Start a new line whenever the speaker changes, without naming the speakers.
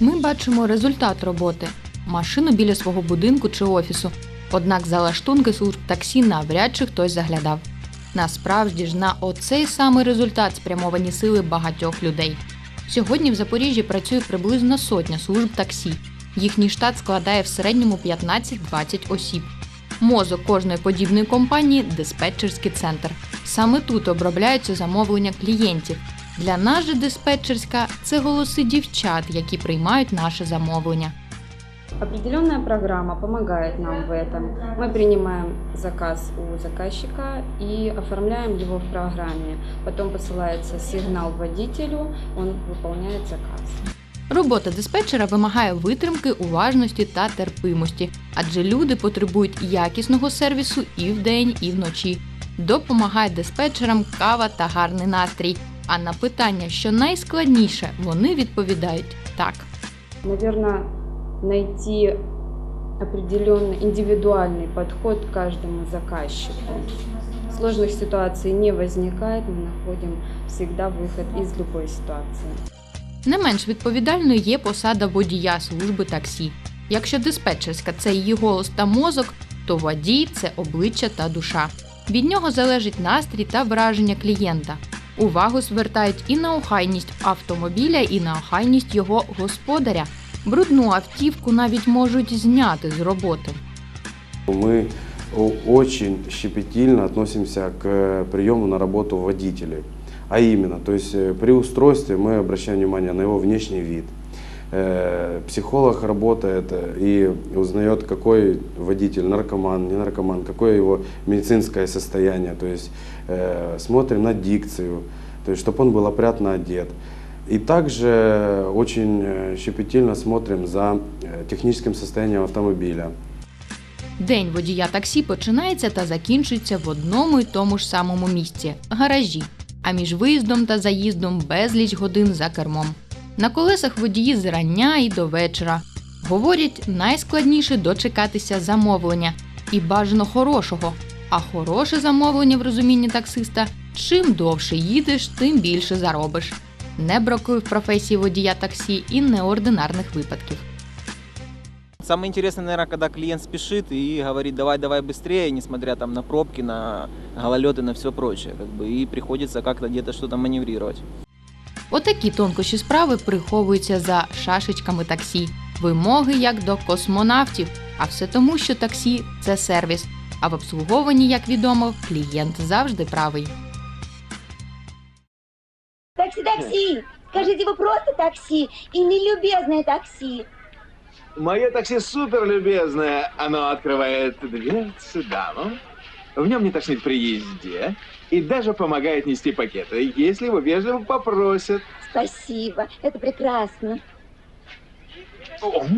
Ми бачимо результат роботи машину біля свого будинку чи офісу. Однак за лаштунки служб таксі навряд чи хтось заглядав. Насправді ж на оцей самий результат спрямовані сили багатьох людей. Сьогодні в Запоріжжі працює приблизно сотня служб таксі. Їхній штат складає в середньому 15-20 осіб. Мозок кожної подібної компанії диспетчерський центр. Саме тут обробляються замовлення клієнтів. Для нас же диспетчерська це голоси дівчат, які приймають наше замовлення.
Определенная программа помогает нам в этом. Мы принимаем заказ у заказчика и оформляем его в программе. Потом посылается сигнал водителю, он выполняет заказ.
Робота диспетчера вимагає витримки, уважності та терпимості, адже люди потребують якісного сервісу і вдень, і вночі. Допомагає диспетчерам кава та гарний настрій. А на питання, що найскладніше, вони відповідають так.
Наверное, найти определенный индивидуальный подход к каждому заказчику. Сложных ситуаций не возникает, мы находим всегда выход из любой ситуации.
Не менш відповідальною є посада водія служби таксі. Якщо диспетчерська це її голос та мозок, то водій це обличчя та душа. Від нього залежить настрій та враження клієнта. Увагу звертають і на охайність автомобіля, і на охайність його господаря. Брудну автівку навіть можуть зняти з роботи.
Мы о- очень щепетильно относимся к э, приему на работу водителей. А именно, то есть э, при устройстве мы обращаем внимание на его внешний вид. Э, Психолог работает э, и узнает, какой водитель, наркоман, не наркоман, какое его медицинское состояние. То есть э, смотрим на дикцию, то есть чтобы он был опрятно одет. И также очень э, щепетильно смотрим за э, техническим состоянием автомобиля.
День водія таксі починається та закінчується в одному й тому ж самому місці гаражі. А між виїздом та заїздом безліч годин за кермом. На колесах водії з рання і до вечора. Говорять, найскладніше дочекатися замовлення і бажано хорошого. А хороше замовлення в розумінні таксиста чим довше їдеш, тим більше заробиш. Не бракує в професії водія таксі і неординарних випадків.
Самое интересное, наверное, когда клиент спешит и говорит, давай, давай быстрее, несмотря там на пробки, на гололед на все прочее. Как бы, и приходится как-то где-то что-то маневрировать.
Отакі тонкощі справи приховуються за шашечками таксі. Вимоги як до космонавтів, а все тому, що таксі це сервіс. А в обслуговуванні, як відомо, клієнт завжди правий.
Такси, такси! Скажите, вы просто такси и нелюбезное такси.
Мое такси супер любезное. Оно открывает дверцы дамам. В нем не тошнит при езде. И даже помогает нести пакеты, если его вежливо попросят.
Спасибо, это прекрасно.
О,